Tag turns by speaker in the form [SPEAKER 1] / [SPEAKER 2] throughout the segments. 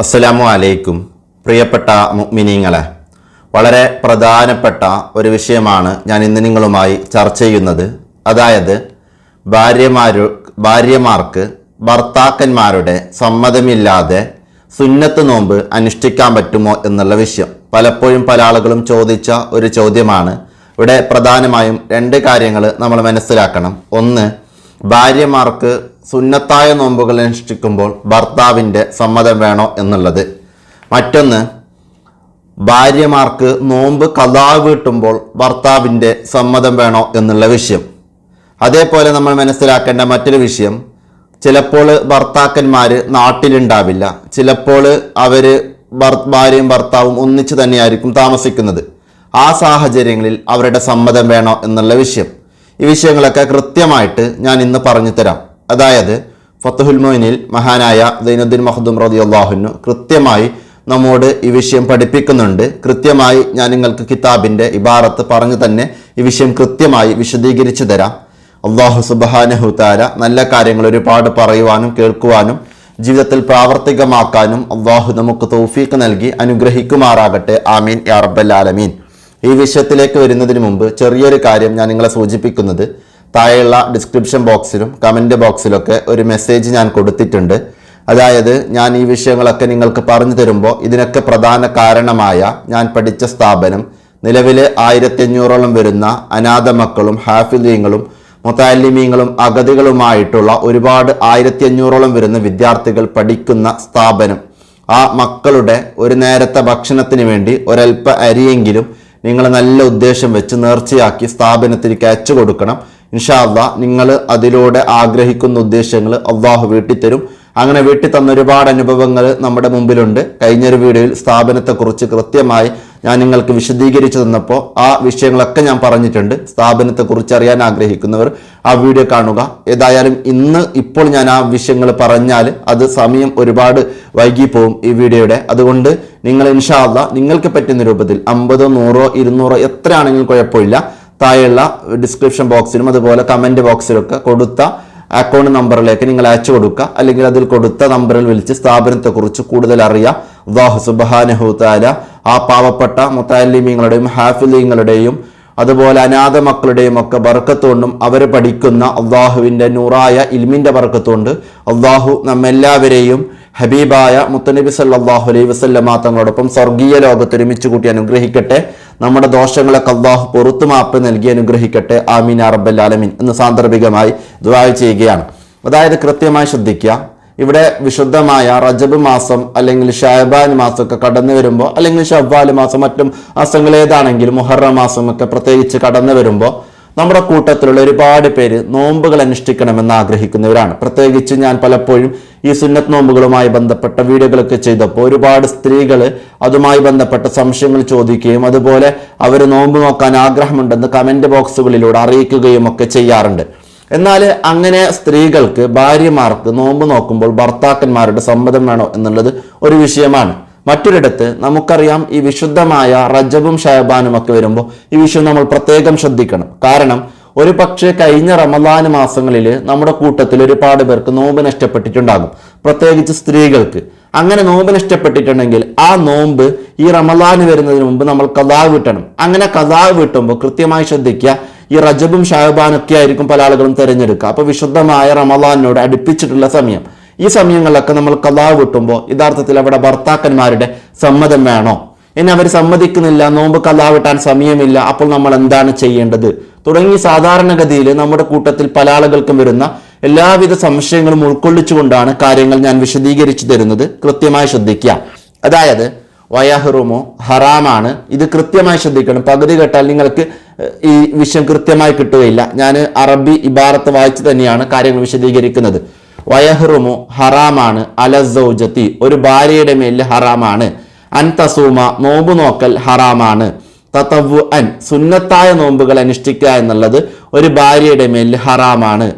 [SPEAKER 1] അസ്സലാമു അലൈക്കും പ്രിയപ്പെട്ട മുഅ്മിനീങ്ങളെ വളരെ പ്രധാനപ്പെട്ട ഒരു വിഷയമാണ് ഞാൻ ഇന്ന് നിങ്ങളുമായി ചർച്ച ചെയ്യുന്നത്. അതായത് ഭാര്യമാരു ഭാര്യമാർക്ക് ഭർത്താക്കന്മാരുടെ സമ്മതമില്ലാതെ സുന്നത്ത് നോമ്പ് അനുഷ്ഠിക്കാൻ പറ്റുമോ എന്നുള്ള വിഷയം. പലപ്പോഴും പല ആളുകളും ചോദിച്ച ഒരു ചോദ്യമാണ്. ഇവിടെ പ്രധാനമായും രണ്ട് കാര്യങ്ങൾ നമ്മൾ മനസ്സിലാക്കണം. ഒന്ന് ഭാര്യമാർക്ക് സുന്നത്തായ നോമ്പുകൾ അനുഷ്ഠിക്കുമ്പോൾ ഭർത്താവിന്റെ സമ്മതം വേണോ എന്നുള്ളത്. മറ്റൊന്ന് ഭാര്യമാർക്ക് നോമ്പ് കഥാ വീട്ടുമ്പോൾ ഭർത്താവിന്റെ സമ്മതം വേണോ എന്നുള്ള വിഷയം. അതേപോലെ നമ്മൾ മനസ്സിലാക്കേണ്ട മറ്റൊരു വിഷയം ചിലപ്പോൾ ഭർത്താക്കന്മാർ നാട്ടിലുണ്ടാവില്ല. ചിലപ്പോൾ അവർ ഭാര്യയും ഭർത്താവും ഒന്നിച്ചു തന്നെയായിരിക്കും താമസിക്കുന്നത്. ആ സാഹചര്യങ്ങളിൽ അവരുടെ സമ്മതം വേണോ എന്നുള്ള വിഷയം. ഈ വിഷയങ്ങളൊക്കെ കൃത്യമായിട്ട് ഞാൻ ഇന്ന് പറഞ്ഞു തരാം. അതായത് ഫത്തുഹുൽ മൊയിനിൽ മഹാനായ ദൈനുദ്ദീൻ മഹദും റതി അള്ളാഹുനു കൃത്യമായി നമ്മോട് ഈ വിഷയം പഠിപ്പിക്കുന്നുണ്ട്. കൃത്യമായി ഞാൻ നിങ്ങൾക്ക് കിതാബിന്റെ ഇബാറത്ത് പറഞ്ഞു തന്നെ ഈ വിഷയം കൃത്യമായി വിശദീകരിച്ചു തരാം. അള്ളാഹു സുബാനഹുതാര നല്ല കാര്യങ്ങൾ ഒരുപാട് പറയുവാനും കേൾക്കുവാനും ജീവിതത്തിൽ പ്രാവർത്തികമാക്കാനും അള്ളാഹു നമുക്ക് തൗഫീക്ക് നൽകി അനുഗ്രഹിക്കുമാറാകട്ടെ. ആമീൻ യാ റബ്ബൽ ആലമീൻ. ഈ വിഷയത്തിലേക്ക് വരുന്നതിന് മുമ്പ് ചെറിയൊരു കാര്യം ഞാൻ നിങ്ങളെ സൂചിപ്പിക്കുന്നത്. താഴെയുള്ള ഡിസ്ക്രിപ്ഷൻ ബോക്സിലും കമന്റ് ബോക്സിലൊക്കെ ഒരു മെസ്സേജ് ഞാൻ കൊടുത്തിട്ടുണ്ട്. അതായത് ഞാൻ ഈ വിഷയങ്ങളൊക്കെ നിങ്ങൾക്ക് പറഞ്ഞു തരുമ്പോൾ ഇതിനൊക്കെ പ്രധാന കാരണമായ ഞാൻ പഠിച്ച സ്ഥാപനം നിലവിൽ ആയിരത്തി അഞ്ഞൂറോളം വരുന്ന അനാഥ മക്കളും ഹാഫിദീങ്ങളും മുത്താലിമീങ്ങളും അഗതികളുമായിട്ടുള്ള ഒരുപാട് ആയിരത്തി അഞ്ഞൂറോളം വരുന്ന വിദ്യാർത്ഥികൾ പഠിക്കുന്ന സ്ഥാപനം. ആ മക്കളുടെ ഒരു നേരത്തെ ഭക്ഷണത്തിന് വേണ്ടി ഒരൽപ്പ അരിയെങ്കിലും നിങ്ങൾ നല്ല ഉദ്ദേശം വെച്ച് നേർച്ചയാക്കി സ്ഥാപനത്തിലേക്ക് അയച്ചു കൊടുക്കണം. ഇൻഷാ അള്ളാ നിങ്ങൾ അതിലൂടെ ആഗ്രഹിക്കുന്ന ഉദ്ദേശങ്ങൾ അള്ളാഹു വീട്ടിത്തരും. അങ്ങനെ വീട്ടിൽ തന്ന ഒരുപാട് അനുഭവങ്ങൾ നമ്മുടെ മുമ്പിലുണ്ട്. കഴിഞ്ഞൊരു വീഡിയോയിൽ സ്ഥാപനത്തെക്കുറിച്ച് കൃത്യമായി ഞാൻ നിങ്ങൾക്ക് വിശദീകരിച്ചു തന്നപ്പോൾ ആ വിഷയങ്ങളൊക്കെ ഞാൻ പറഞ്ഞിട്ടുണ്ട്. സ്ഥാപനത്തെക്കുറിച്ച് അറിയാൻ ആഗ്രഹിക്കുന്നവർ ആ വീഡിയോ കാണുക. ഏതായാലും ഇന്ന് ഇപ്പോൾ ഞാൻ ആ വിഷയങ്ങൾ പറഞ്ഞാൽ അത് സമയം ഒരുപാട് വൈകിപ്പോവും ഈ വീഡിയോയുടെ. അതുകൊണ്ട് നിങ്ങൾ ഇൻഷാല്ല നിങ്ങൾക്ക് പറ്റുന്ന രൂപത്തിൽ അമ്പതോ നൂറോ ഇരുന്നൂറോ എത്രയാണെങ്കിലും കുഴപ്പമില്ല. താഴെയുള്ള ഡിസ്ക്രിപ്ഷൻ ബോക്സിലും അതുപോലെ കമന്റ് ബോക്സിലൊക്കെ കൊടുത്ത അക്കൗണ്ട് നമ്പറിലേക്ക് നിങ്ങൾ അയച്ചു കൊടുക്കുക. അല്ലെങ്കിൽ അതിൽ കൊടുത്ത നമ്പറിൽ വിളിച്ച് സ്ഥാപനത്തെക്കുറിച്ച് കൂടുതൽ അറിയാം അള്ളാഹു സുബാനഹുത്താല ആ പാവപ്പെട്ട മുത്താലിമീങ്ങളുടെയും ഹാഫിലീങ്ങളുടെയും അതുപോലെ അനാഥ മക്കളുടെയും ഒക്കെ ബർക്കത്തുകൊണ്ടും അവർ പഠിക്കുന്ന അള്ളാഹുവിന്റെ നൂറായ ഇൽമിന്റെ ബർക്കത്തുകൊണ്ട് അള്ളാഹു നമ്മെല്ലാവരെയും ഹബീബായ മുത്തനബി സല്ലാഹു അലൈഹി തങ്ങളോടൊപ്പം സ്വർഗീയ ലോകത്തൊരുമിച്ച് കൂട്ടി അനുഗ്രഹിക്കട്ടെ. നമ്മുടെ ദോഷങ്ങളൊക്കെ അള്ളാഹു പൊറത്തു മാപ്പ് നൽകി അനുഗ്രഹിക്കട്ടെ. ആമീൻ അറബൽ ആലമീൻ എന്ന് സാന്ദർഭികമായി ദ്വായ ചെയ്യുകയാണ്. അതായത് കൃത്യമായി ശ്രദ്ധിക്കുക. ഇവിടെ വിശുദ്ധമായ റജബ് മാസം അല്ലെങ്കിൽ ഷാബാൻ മാസമൊക്കെ കടന്നു വരുമ്പോൾ അല്ലെങ്കിൽ ഷവ്വാൽ മാസം മറ്റും മാസങ്ങൾ ഏതാണെങ്കിലും മുഹറ മാസമൊക്കെ പ്രത്യേകിച്ച് കടന്നു വരുമ്പോൾ നമ്മുടെ കൂട്ടത്തിലുള്ള ഒരുപാട് പേര് നോമ്പുകൾ അനുഷ്ഠിക്കണമെന്ന് ആഗ്രഹിക്കുന്നവരാണ്. പ്രത്യേകിച്ച് ഞാൻ പലപ്പോഴും ഈ സുന്നത്ത് നോമ്പുകളുമായി ബന്ധപ്പെട്ട വീഡിയോകളൊക്കെ ചെയ്തപ്പോൾ ഒരുപാട് സ്ത്രീകൾ അതുമായി ബന്ധപ്പെട്ട സംശയങ്ങൾ ചോദിക്കുകയും അതുപോലെ അവർ നോമ്പ് നോക്കാൻ ആഗ്രഹമുണ്ടെന്ന് കമന്റ് ബോക്സുകളിലൂടെ അറിയിക്കുകയും ഒക്കെ ചെയ്യാറുണ്ട്. എന്നാൽ അങ്ങനെ സ്ത്രീകൾക്ക് ഭാര്യമാർക്ക് നോമ്പ് നോക്കുമ്പോൾ ഭർത്താക്കന്മാരുടെ സമ്മതം വേണോ എന്നുള്ളത് ഒരു വിഷയമാണ്. മറ്റൊരിടത്ത് നമുക്കറിയാം ഈ വിശുദ്ധമായ റജബും ഷഹബാനും ഒക്കെ വരുമ്പോൾ ഈ വിഷയം നമ്മൾ പ്രത്യേകം ശ്രദ്ധിക്കണം. കാരണം ഒരു പക്ഷേ കഴിഞ്ഞ റമദാന് മാസങ്ങളിൽ നമ്മുടെ കൂട്ടത്തിൽ ഒരുപാട് പേർക്ക് നോമ്പ് നഷ്ടപ്പെട്ടിട്ടുണ്ടാകും. പ്രത്യേകിച്ച് സ്ത്രീകൾക്ക്. അങ്ങനെ നോമ്പ് നഷ്ടപ്പെട്ടിട്ടുണ്ടെങ്കിൽ ആ നോമ്പ് ഈ റമദാന് വരുന്നതിന് മുമ്പ് നമ്മൾ കഥാ വിട്ടണം. അങ്ങനെ കഥാ വിട്ടുമ്പോൾ കൃത്യമായി ശ്രദ്ധിക്കുക ഈ റജബും ഷാഹബാനൊക്കെ ആയിരിക്കും പല ആളുകളും തിരഞ്ഞെടുക്കുക. അപ്പോൾ വിശുദ്ധമായ റമദാനോട് അടുപ്പിച്ചിട്ടുള്ള സമയം. ഈ സമയങ്ങളിലൊക്കെ നമ്മൾ കലാവ് കിട്ടുമ്പോൾ യഥാർത്ഥത്തിൽ അവിടെ ഭർത്താക്കന്മാരുടെ സമ്മതം വേണോ? ഇനി അവർ സമ്മതിക്കുന്നില്ല നോമ്പ് കലാവിട്ടാൻ സമയമില്ല അപ്പോൾ നമ്മൾ എന്താണ് ചെയ്യേണ്ടത്? തുടങ്ങി സാധാരണഗതിയിൽ നമ്മുടെ കൂട്ടത്തിൽ പല ആളുകൾക്കും വരുന്ന എല്ലാവിധ സംശയങ്ങളും ഉൾക്കൊള്ളിച്ചുകൊണ്ടാണ് കാര്യങ്ങൾ ഞാൻ വിശദീകരിച്ചു തരുന്നത്. കൃത്യമായി ശ്രദ്ധിക്കുക. അതായത് വയഹറുമോ ഹറാമാണ്. ഇത് കൃത്യമായി ശ്രദ്ധിക്കണം. പകുതി കേട്ടാൽ നിങ്ങൾക്ക് ഈ വിഷയം കൃത്യമായി കിട്ടുകയില്ല. ഞാൻ അറബി ഇബാറത്ത് വായിച്ച് തന്നെയാണ് കാര്യങ്ങൾ വിശദീകരിക്കുന്നത്. വയഹറുമു ഹറാമാണ് അലസൗജത്തി ഒരു ഭാര്യയുടെ മേൽ ഹറാമാണ്. അൻ തസൂമ നോമ്പ് നോക്കൽ ഹറാമാണ്. തത്തവു അൻ സുന്നത്തായ നോമ്പുകൾ അനുഷ്ഠിക്കുക എന്നുള്ളത് ഒരു ഭാര്യയുടെ മേൽ ഹറാമാണ്.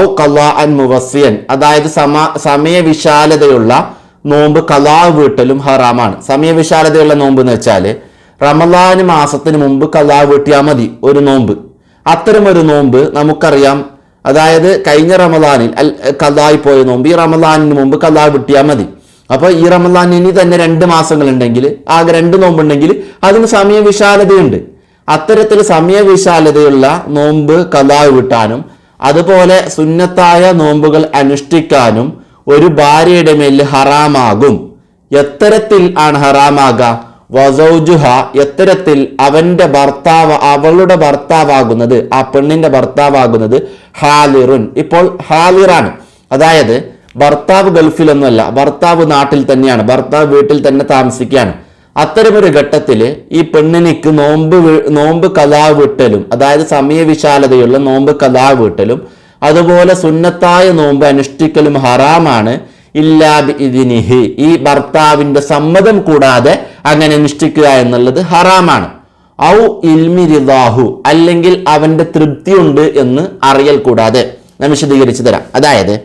[SPEAKER 1] ഔ കലാ അൻ മുവസിയൻ അതായത് സമ സമയവിശാലതയുള്ള നോമ്പ് കലാ വീട്ടലും ഹറാമാണ്. സമയവിശാലതയുള്ള നോമ്പ് എന്ന് വെച്ചാൽ റമദാന് മാസത്തിന് മുമ്പ് കലാ വീട്ടിയാൽ മതി ഒരു നോമ്പ്. അത്തരമൊരു നോമ്പ് നമുക്കറിയാം അതായത് കഴിഞ്ഞ റമദാനിൽ അൽ കലായി പോയ നോമ്പ് ഈ റമദാനിന് മുമ്പ് കലാ വിട്ടിയാൽ മതി. അപ്പോൾ ഈ റമദാൻ ഇനി തന്നെ രണ്ട് മാസങ്ങൾ ഉണ്ടെങ്കിൽ ആകെ രണ്ട് നോമ്പുണ്ടെങ്കിൽ അതിന് സമയ വിശാലതയുണ്ട് അത്തരത്തിൽ സമയ വിശാലതയുള്ള നോമ്പ് കലാ വിട്ടാനും അതുപോലെ സുന്നത്തായ നോമ്പുകൾ അനുഷ്ഠിക്കാനും ഒരു ഭാര്യയുടെ മേൽ ഹറാമാകും. എത്തരത്തിൽ ആണ് ഹറാമാക? വസൗജുഹ എത്തരത്തിൽ അവന്റെ ഭർത്താവ് അവളുടെ ഭർത്താവാകുന്നത് ആ പെണ്ണിന്റെ ഭർത്താവാകുന്നത് ഹാലിറുൻ. ഇപ്പോൾ ഹാലിറാണ്. അതായത് ഭർത്താവ് ഗൾഫിലൊന്നുമല്ല ഭർത്താവ് നാട്ടിൽ തന്നെയാണ് ഭർത്താവ് വീട്ടിൽ തന്നെ താമസിക്കുകയാണ്. അത്തരമൊരു ഘട്ടത്തിൽ ഈ പെണ്ണിനിക്ക് നോമ്പ് നോമ്പ് കലാ വിട്ടലും അതായത് സമയവിശാലതയുള്ള നോമ്പ് കലാ വിട്ടലും അതുപോലെ സുന്നത്തായ നോമ്പ് അനുഷ്ഠിക്കലും ഹറാമാണ്. ഇല്ലാബി ഇതിനിഹി ഈ ഭർത്താവിന്റെ സമ്മതം കൂടാതെ അങ്ങനെ അനുഷ്ഠിക്കുക എന്നുള്ളത് ഹറാമാണ്. ഔ ഇൽമി റിദാഹു അല്ലെങ്കിൽ അവന്റെ തൃപ്തിയുണ്ട് എന്ന് അറിയൽ കൂടാതെ. ഞാൻ വിശദീകരിച്ചു തരാം. അതായത്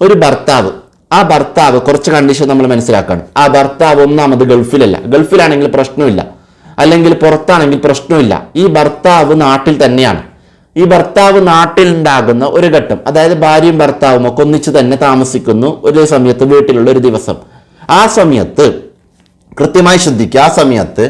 [SPEAKER 1] ഒരു ഭർത്താവ് ആ ഭർത്താവ് കുറച്ച് കണ്ടീഷൻ നമ്മൾ മനസ്സിലാക്കണം. ആ ഭർത്താവ് ഒന്നാമത് ഗൾഫിലല്ല. ഗൾഫിലാണെങ്കിൽ പ്രശ്നമില്ല. അല്ലെങ്കിൽ പുറത്താണെങ്കിൽ പ്രശ്നമില്ല. ഈ ഭർത്താവ് നാട്ടിൽ തന്നെയാണ്. ഈ ഭർത്താവ് നാട്ടിൽ ഉണ്ടാകുന്ന ഒരു ഘട്ടം അതായത് ഭാര്യയും ഭർത്താവും ഒക്കെ ഒന്നിച്ച് തന്നെ താമസിക്കുന്നു ഒരു സമയത്ത് വീട്ടിലുള്ള ഒരു ദിവസം. ആ സമയത്ത് കൃത്യമായി ശ്രദ്ധിക്കുക ആ സമയത്ത്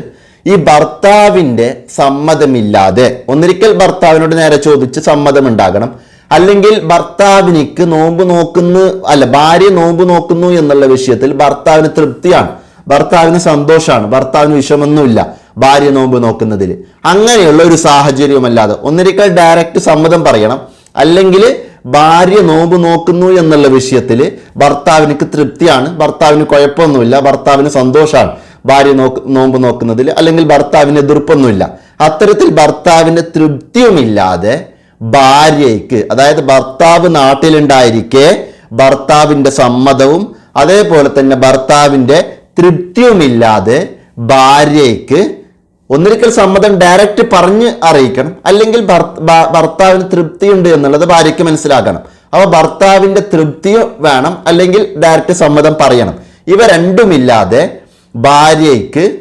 [SPEAKER 1] ഈ ഭർത്താവിന്റെ സമ്മതമില്ലാതെ ഒന്നിരിക്കൽ ഭർത്താവിനോട് നേരെ ചോദിച്ച് സമ്മതം ഉണ്ടാകണം അല്ലെങ്കിൽ ഭർത്താവിനിക്ക് നോമ്പ് നോക്കുന്നു അല്ല ഭാര്യ നോമ്പ് നോക്കുന്നു എന്നുള്ള വിഷയത്തിൽ ഭർത്താവിന് തൃപ്തിയാണ്. ഭർത്താവിന് സന്തോഷമാണ് ഭർത്താവിന് വിഷമൊന്നുമില്ല. ഭാര്യ നോമ്പ് നോക്കുന്നതിൽ അങ്ങനെയുള്ള ഒരു സാഹചര്യമല്ലാതെ ഒന്നിരിക്കൽ ഡയറക്റ്റ് സമ്മതം പറയണം. അല്ലെങ്കിൽ ഭാര്യ നോമ്പ് നോക്കുന്നു എന്നുള്ള വിഷയത്തിൽ ഭർത്താവിന് തൃപ്തിയാണ്. ഭർത്താവിന് കുഴപ്പമൊന്നുമില്ല. ഭർത്താവിന് സന്തോഷമാണ് ഭാര്യ നോക്ക് നോമ്പ് നോക്കുന്നതിൽ അല്ലെങ്കിൽ ഭർത്താവിന് എതിർപ്പൊന്നുമില്ല. അത്തരത്തിൽ ഭർത്താവിന്റെ തൃപ്തിയുമില്ലാതെ ഭാര്യയ്ക്ക് അതായത് ഭർത്താവ് നാട്ടിലുണ്ടായിരിക്കെ ഭർത്താവിന്റെ സമ്മതവും അതേപോലെ തന്നെ ഭർത്താവിന്റെ തൃപ്തിയുമില്ലാതെ ഭാര്യയ്ക്ക് ഒന്നിരിക്കൽ സമ്മതം ഡയറക്റ്റ് പറഞ്ഞ് അറിയിക്കണം. അല്ലെങ്കിൽ ഭർത്താവിന് തൃപ്തിയുണ്ട് എന്നുള്ളത് ഭാര്യയ്ക്ക് മനസ്സിലാക്കണം. അപ്പോൾ ഭർത്താവിന്റെ തൃപ്തിയോ വേണം. അല്ലെങ്കിൽ ഡയറക്റ്റ് സമ്മതം പറയണം. ഇവ രണ്ടുമില്ലാതെ ഭാര്യയ്ക്ക്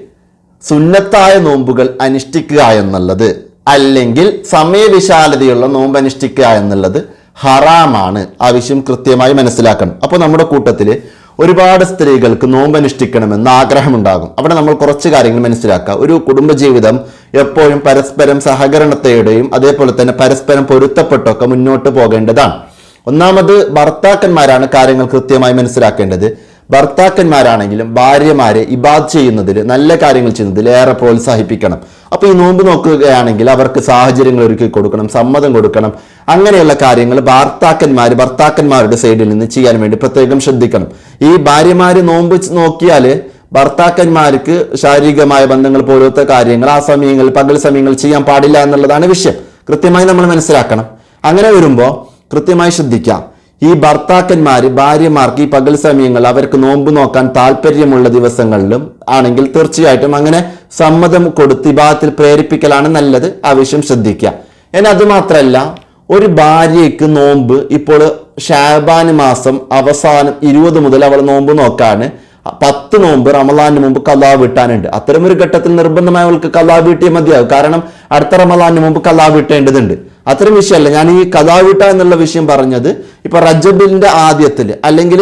[SPEAKER 1] സുന്നത്തായ നോമ്പുകൾ അനുഷ്ഠിക്കുക എന്നുള്ളത് അല്ലെങ്കിൽ സമയവിശാലതയുള്ള നോമ്പ് അനുഷ്ഠിക്കുക എന്നുള്ളത് ഹറാമാണ്. ആവശ്യം കൃത്യമായി മനസ്സിലാക്കണം. അപ്പോൾ നമ്മുടെ കൂട്ടത്തിൽ ഒരുപാട് സ്ത്രീകൾക്ക് നോമ്പ് അനുഷ്ഠിക്കണമെന്ന് ആഗ്രഹമുണ്ടാകും. അവിടെ നമ്മൾ കുറച്ച് കാര്യങ്ങൾ മനസ്സിലാക്കുക. ഒരു കുടുംബജീവിതം എപ്പോഴും പരസ്പരം സഹകരണത്തോടെയും അതേപോലെ തന്നെ പരസ്പരം പൊരുത്തപ്പെട്ടൊക്കെ മുന്നോട്ട് പോകേണ്ടതാണ്. ഒന്നാമത് ഭർത്താക്കന്മാരാണ് കാര്യങ്ങൾ കൃത്യമായി മനസ്സിലാക്കേണ്ടത്. ഭർത്താക്കന്മാരാണെങ്കിലും ഭാര്യമാരെ ഇബാദ് ചെയ്യുന്നതിൽ നല്ല കാര്യങ്ങൾ ചെയ്യുന്നതിൽ ഏറെ പ്രോത്സാഹിപ്പിക്കണം. അപ്പോൾ ഈ നോമ്പ് നോക്കുകയാണെങ്കിൽ അവർക്ക് സാഹചര്യങ്ങൾ ഒരുക്കി കൊടുക്കണം സമ്മതം കൊടുക്കണം. അങ്ങനെയുള്ള കാര്യങ്ങൾ ഭർത്താക്കന്മാർ ഭർത്താക്കന്മാരുടെ സൈഡിൽ നിന്ന് ചെയ്യാൻ വേണ്ടി പ്രത്യേകം ശ്രദ്ധിക്കണം. ഈ ഭാര്യമാര് നോമ്പ് നോക്കിയാൽ ഭർത്താക്കന്മാർക്ക് ശാരീരികമായ ബന്ധങ്ങൾ പോലത്തെ കാര്യങ്ങൾ ആ സമയങ്ങളിൽ പകൽ സമയങ്ങൾ ചെയ്യാൻ പാടില്ല എന്നുള്ളതാണ് വിഷയം. കൃത്യമായി നമ്മൾ മനസ്സിലാക്കണം. അങ്ങനെ വരുമ്പോൾ കൃത്യമായി ശ്രദ്ധിക്കാം. ഈ ഭർത്താക്കന്മാർ ഭാര്യമാർക്ക് ഈ പകൽ സമയങ്ങൾ അവർക്ക് നോമ്പ് നോക്കാൻ താല്പര്യമുള്ള ദിവസങ്ങളിലും ആണെങ്കിൽ തീർച്ചയായിട്ടും അങ്ങനെ സമ്മതം കൊടുത്ത് വിഭാഗത്തിൽ പ്രേരിപ്പിക്കലാണ് നല്ലത്. ആവശ്യം ശ്രദ്ധിക്കുക. എന്നാൽ അത് മാത്രമല്ല ഒരു ഭാര്യയ്ക്ക് നോമ്പ് ഇപ്പോൾ ഷാബാൻ മാസം അവസാനം ഇരുപത് മുതൽ അവൾ നോമ്പ് നോക്കാണ്. പത്ത് നോമ്പ് റമലാന് മുമ്പ് കലാ വീട്ടാനുണ്ട്. അത്തരം ഒരു ഘട്ടത്തിൽ നിർബന്ധമായി അവൾക്ക് കലാ വീട്ടിയേ മതിയാവും കാരണം അടുത്ത റമലാന് മുമ്പ് കലാ വീട്ടേണ്ടതുണ്ട്. അത്തരം വിഷയമല്ല. ഞാൻ ഈ കഥാവിട്ട എന്നുള്ള വിഷയം പറഞ്ഞത് ഇപ്പൊ റജബിന്റെ ആദ്യത്തിൽ അല്ലെങ്കിൽ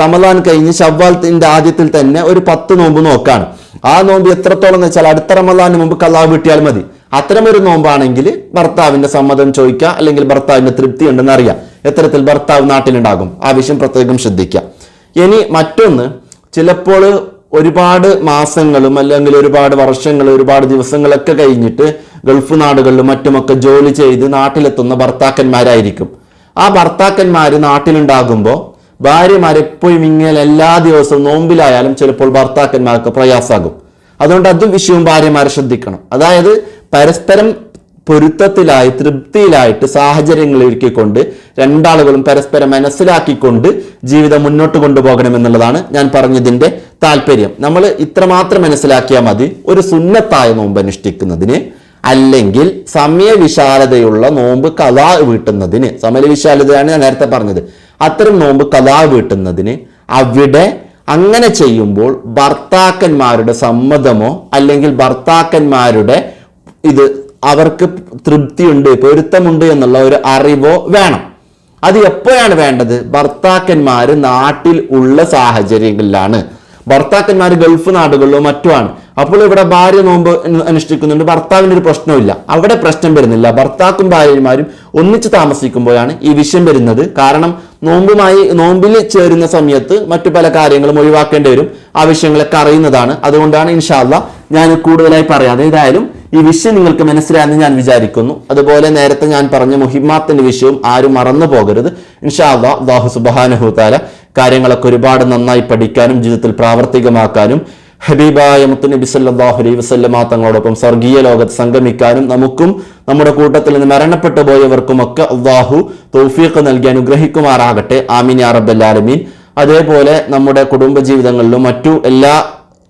[SPEAKER 1] റമദാൻ കഴിഞ്ഞ് ഷവ്വാലത്തിന്റെ ആദ്യത്തിൽ തന്നെ ഒരു പത്ത് നോമ്പ് നോക്കാണ്. ആ നോമ്പ് എത്രത്തോളം എന്ന് വെച്ചാൽ അടുത്ത റമദാന് മുമ്പ് കഥാവ് കിട്ടിയാൽ മതി. അത്തരം ഒരു നോമ്പാണെങ്കിൽ ഭർത്താവിന്റെ സമ്മതം ചോദിക്കുക അല്ലെങ്കിൽ ഭർത്താവിന്റെ തൃപ്തി ഉണ്ടെന്ന് അറിയാം. എത്തരത്തിൽ ഭർത്താവ് നാട്ടിലുണ്ടാകും. ആ വിഷയം പ്രത്യേകം ശ്രദ്ധിക്കുക. ഇനി മറ്റൊന്ന് ചിലപ്പോൾ ഒരുപാട് മാസങ്ങളും അല്ലെങ്കിൽ ഒരുപാട് വർഷങ്ങൾ ഒരുപാട് ദിവസങ്ങളൊക്കെ കഴിഞ്ഞിട്ട് ഗൾഫ് നാടുകളിലും മറ്റുമൊക്കെ ജോലി ചെയ്ത് നാട്ടിലെത്തുന്ന ഭർത്താക്കന്മാരായിരിക്കും. ആ ഭർത്താക്കന്മാർ നാട്ടിലുണ്ടാകുമ്പോൾ ഭാര്യമാർ എപ്പോഴും ഇങ്ങനെ എല്ലാ ദിവസവും നോമ്പിലായാലും ചിലപ്പോൾ ഭർത്താക്കന്മാർക്ക് പ്രയാസാകും അതുകൊണ്ട് അതും വിഷയവും ഭാര്യമാരെ ശ്രദ്ധിക്കണം. അതായത് പരസ്പരം പൊരുത്തത്തിലായി തൃപ്തിയിലായിട്ട് സാഹചര്യങ്ങൾ ഒരുക്കിക്കൊണ്ട് രണ്ടാളുകളും പരസ്പരം മനസ്സിലാക്കിക്കൊണ്ട് ജീവിതം മുന്നോട്ട് കൊണ്ടുപോകണം എന്നുള്ളതാണ് ഞാൻ പറഞ്ഞതിന്റെ താല്പര്യം. നമ്മൾ ഇത്രമാത്രം മനസ്സിലാക്കിയാൽ മതി. ഒരു സുന്നത്തായ നോമ്പ് അനുഷ്ഠിക്കുന്നതിന് അല്ലെങ്കിൽ സമയവിശാലതയുള്ള നോമ്പ് കലാ വീട്ടുന്നതിന് സമയവിശാലതയാണ് ഞാൻ നേരത്തെ പറഞ്ഞത്. അത്തരം നോമ്പ് കലാ വീട്ടുന്നതിന് അവിടെ അങ്ങനെ ചെയ്യുമ്പോൾ ഭർത്താക്കന്മാരുടെ സമ്മതമോ അല്ലെങ്കിൽ ഭർത്താക്കന്മാരുടെ ഇത് അവർക്ക് തൃപ്തിയുണ്ട് പൊരുത്തമുണ്ട് എന്നുള്ള ഒരു അറിവോ വേണം. അത് എപ്പോഴാണ് വേണ്ടത്? ഭർത്താക്കന്മാർ നാട്ടിൽ ഉള്ള സാഹചര്യങ്ങളിലാണ്. ഭർത്താക്കന്മാർ ഗൾഫ് നാടുകളിലോ മറ്റുമാണ് അപ്പോൾ ഇവിടെ ഭാര്യ നോമ്പ് അനുഷ്ഠിക്കുന്നുണ്ട് ഭർത്താവിന് ഒരു പ്രശ്നമില്ല അവിടെ പ്രശ്നം വരുന്നില്ല. ഭർത്താക്കും ഭാര്യമാരും ഒന്നിച്ച് താമസിക്കുമ്പോഴാണ് ഈ വിഷയം വരുന്നത്. കാരണം നോമ്പുമായി നോമ്പിൽ ചേരുന്ന സമയത്ത് മറ്റു പല കാര്യങ്ങളും ഒഴിവാക്കേണ്ടി വരും. ആ വിഷയങ്ങളൊക്കെ അറിയുന്നതാണ് അതുകൊണ്ടാണ് ഇൻഷാല്ല ഞാൻ കൂടുതലായി പറയാതെ ഏതായാലും ഈ വിഷയം നിങ്ങൾക്ക് മനസ്സിലായെന്ന് ഞാൻ വിചാരിക്കുന്നു. അതുപോലെ നേരത്തെ ഞാൻ പറഞ്ഞ മുഹിമാത്തിന്റെ വിഷയവും ആരും മറന്നു പോകരുത്. ഇൻഷാല്ല അള്ളാഹു സുബാനഹുതാല കാര്യങ്ങളൊക്കെ ഒരുപാട് നന്നായി പഠിക്കാനും ജീവിതത്തിൽ പ്രാവർത്തികമാക്കാനും ഹബീബായ മുത്തുനബി സല്ലാഹു അലൈഹി വസല്ലമ തങ്ങളോടൊപ്പം സ്വർഗീയ ലോകത്ത് സംഗമിക്കാനും നമുക്കും നമ്മുടെ കൂട്ടത്തിൽ നിന്ന് മരണപ്പെട്ടു പോയവർക്കും ഒക്കെ അള്ളാഹു തൗഫീഖ് നൽകി അനുഗ്രഹിക്കുമാറാകട്ടെ. ആമീൻ അറബല്ലാലമീൻ അതേപോലെ നമ്മുടെ കുടുംബജീവിതങ്ങളിലും മറ്റു എല്ലാ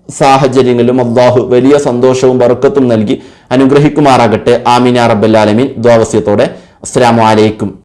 [SPEAKER 1] സാഹചര്യങ്ങളിലും അള്ളാഹു വലിയ സന്തോഷവും ബർക്കത്തും നൽകി അനുഗ്രഹിക്കുമാറാകട്ടെ. ആമീൻ അറബല്ലാലമീൻ ദ്വാവസ്യത്തോടെ അസ്സലാമു അലൈക്കും.